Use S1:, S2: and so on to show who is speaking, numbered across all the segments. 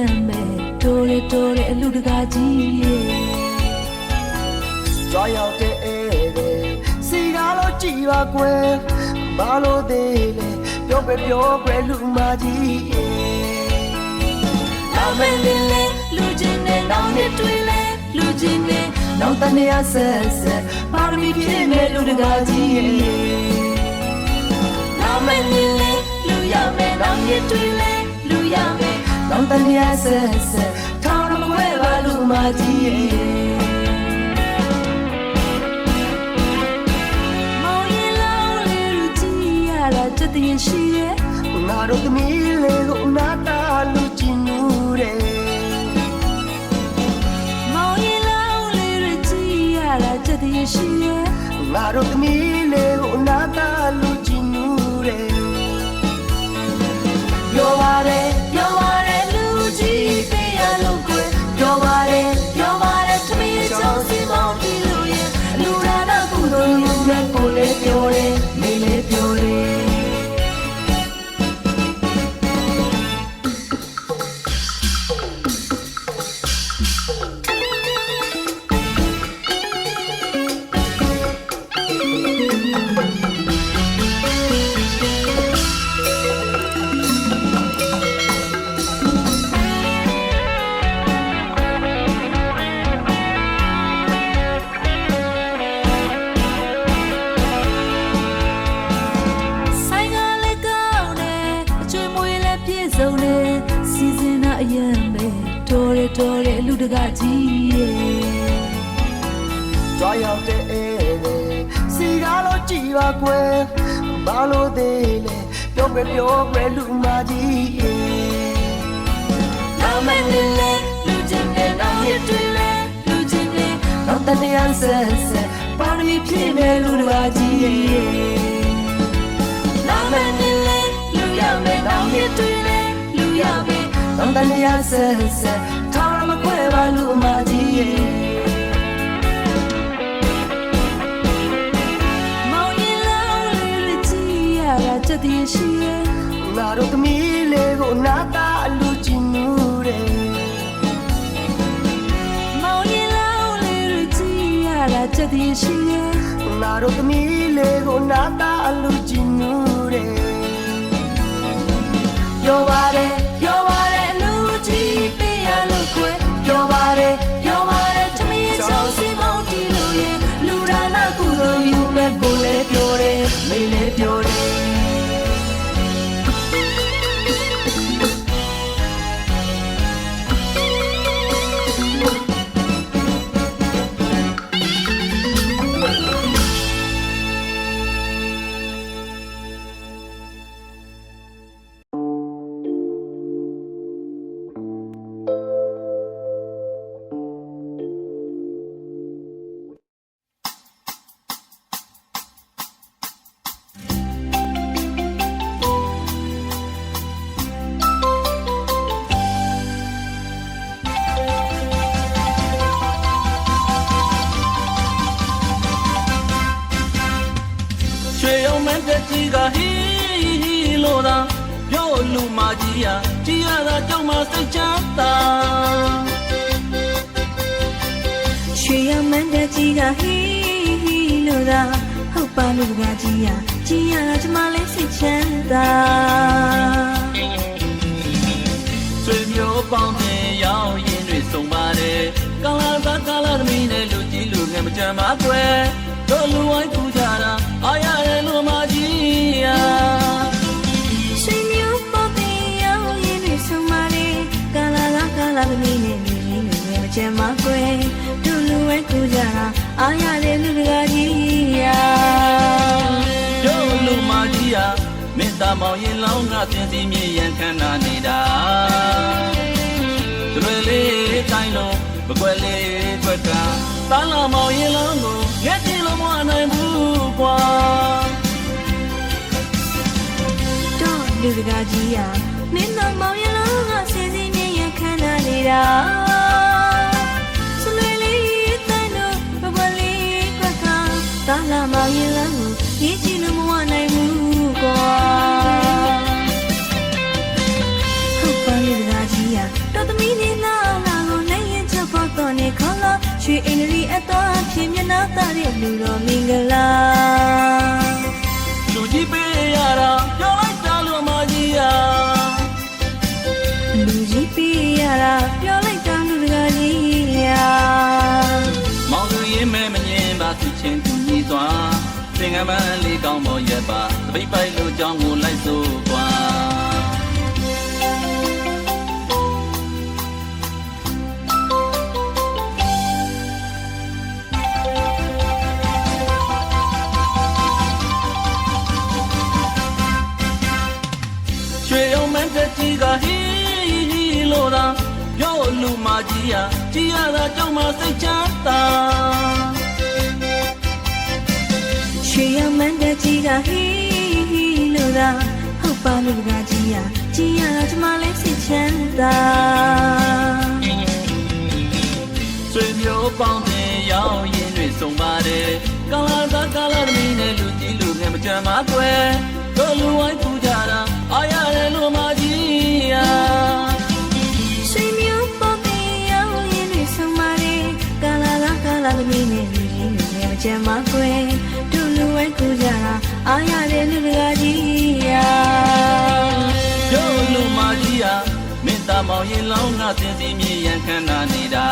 S1: စုံနဲ့စီစဉ်တာအရင်မဲ့တိုးရတိုးရအလူတကာကြီးရဲ့
S2: ကြွားရောက်တဲ့ဧည့်သည်စီကားလို့ကြည်ပါကွယ်ဘာလို့သေးလဲပြောပဲပြောပဲလူမကြီးရဲ့
S1: နောက်မလင်းလဲလူချင်းနဲ့နောက်နှစ်တွေလဲလူချင်းနဲ့
S2: နောက်တနေ့ဆက်ဆက်ပါရမီပြည့်မဲ့လူတကာကြီးရဲ့
S1: နောက်မလင်းလဲလူရမယ်နောက်နှစ်တွေလဲလူရမ ယ်
S2: နောက်တနေ့ဆက်ဆက်ထောင်းမခွဲပါလူမကြီးရဲ့
S1: မောင်ရင်လောင်းလေးလူကြီးရတာတည်တည်ရှိရဲ့
S2: ငါတို့သမီးလေးကိုနာတာလူချင်နူတယ်
S1: မောင်ရင်လောင်းလေးလူကြီးရတာတည်တည်ရှိရဲ့
S2: ငါတို့သမီးလေးကိုနာတာလူချင်နူတယ်ပြောပါတယ်
S1: ရတော်ရအလူတကကြီးရဲ့
S2: ကြွားရောက်တဲ့ဧည့်သည်စီကားလို့ကြည်ပါကွယ်ဘာလို့သေးလဲပြောပဲပြောပဲလူမကြီးရဲ့
S1: နောက်မနေလေလူချင်းနဲ့နောက်ရတွေ့လေလူချင်းနဲ့
S2: နောက်တနေ့ဆက်ဆက်ပါရမီပြည့်မဲ့လူတကာကြီးရဲ့
S1: တ
S2: နေ့ဆက်ဆက်ထောင်းမခွဲပါလူမကြီးရဲ့
S1: မောင်ရင်လောင်းလေးလူကြီးရတာတည်တည်ရှိရဲ့
S2: ငါတို့သမီးလေးကိုနာတာလူချင်နူတယ်
S1: မောင်ရင်လောင်းလေးလူကြီးရတာတည်တည်ရှိရဲ့
S2: ငါတို့သမီးလေးကိုနာတာလူချင်နူတယ်ပြောပါတယ်ပြောပါ ရွှေ
S1: ရုံ
S2: မ
S3: န်းတက်ကြီးကဟီဟီလို့သာပြောလူမကြီးဟာကြည်ရတာကြောင့်မစိတ်ချမ်းသာ
S4: ရွှေရမန်းတကြီးကဟီဟီလို့သာဟုတ်ပါလို့ကကြီးရကြီးရတာကျမလေးစိတ်ချမ်းသာ
S3: ဆွေမျိုးပေါင်းတဲ့ရောက်ရင်တွေစုံပါတယ်ကောင်းလာသာကာလာသမီးနဲ့လူကြီးလူငယ်မကြမ်းပါကွယ်တို့လူဝိုင်းကူ ရ
S4: င်လောင်းက
S3: ပြင်းစီမြေရန်ခန္ဓာနေတာတွေလေးတိုင်းလုံးမကွယ်လေးထွက်ကတန်းလာမောင်ရင်လောင်းကိုငက်ကြည့်လို့မနိုင်ဘူးကွာ
S4: တို့လူတကာကြီးရမင်းတော်မောင်ရလုံးကစင်စင်မြင်ရခန္ဓာနေတာ လူတော်မင်္ဂလာ
S3: လူကြီးပေးရတာပြောလိုက်တာလို့မကြီးရ
S4: လူကြီးပြရတာပြောလိုက်တာလူတကာကြီးရာ
S3: မောင်လူရင်မဲမငင်းပါသူချင်းသူကြီးစွာသင်္ကမလေးကောင်းပေါ်ရက်ပါတပိတ်ပိုက်လို့ကြောင်းကိုလိုက်စို့ ကြီးရကြီးရတာကြောင့်မစိတ်ချမ်းသာ
S4: ရွှေရမန်းတဲ့ကြီးကဟီဟီလို့သာဟုတ်ပါလူတကာကြီးရာကြီးရတာကျမလေးစိတ်ချမ်းသာ
S3: ဆွေမျိုးပေါင်းတင်ရောက်ရင်တွေစုံပါတယ်ကာလာသာကာလာသမီးနဲ့လူကြီးလူငယ်မကြမ်းပါကွယ်တို့လူဝိုင်း ကြီးလူ
S4: ငယ်မကြမ်းပါကွယ်တို့လူဝဲကူကြတာအားရတဲ့လူတကာကြီးရာ
S3: တို့လူမကြီးရမင်းသားမောင်ရင်လောင်းငါစင်စီမြေရန်ခန္ဓာနေတာ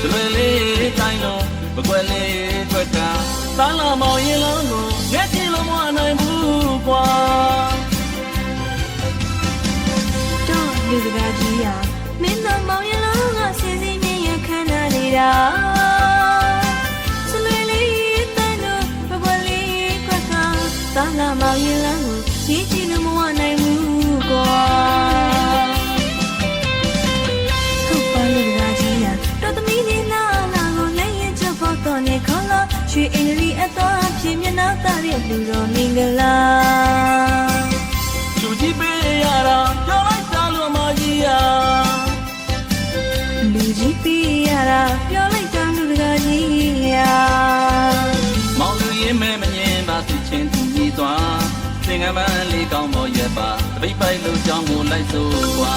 S3: ကျွေလေးတိုင်းလုံးမကွယ်လေးထွက်ကသာလာမောင်ရင်လောင်းကိုငဲ့ချင်လို့မနိုင်ဘူးကွာ
S4: တော့လူတကာကြီးရာမင်းတို့မောင်ရလုံးကစင်စင်မြင်ရခန္ဓာနေတာ လူတော်မင်္ဂလာလူ
S3: ကြီးပေးရတာပြောလိုက်တာလို့မကြီးရ
S4: လူကြီးပြရတာပြောလိုက်တာလူတကာကြီးရာ
S3: မောင်လူရင်မဲမငင်းပါသူချင်းသူကြီးသွားသင်္ကမလေးကောင်းပေါ်ရက်ပါတပိတ်ပိုက်လို့ကြောင်းကိုလိုက်စို့
S4: ကွာ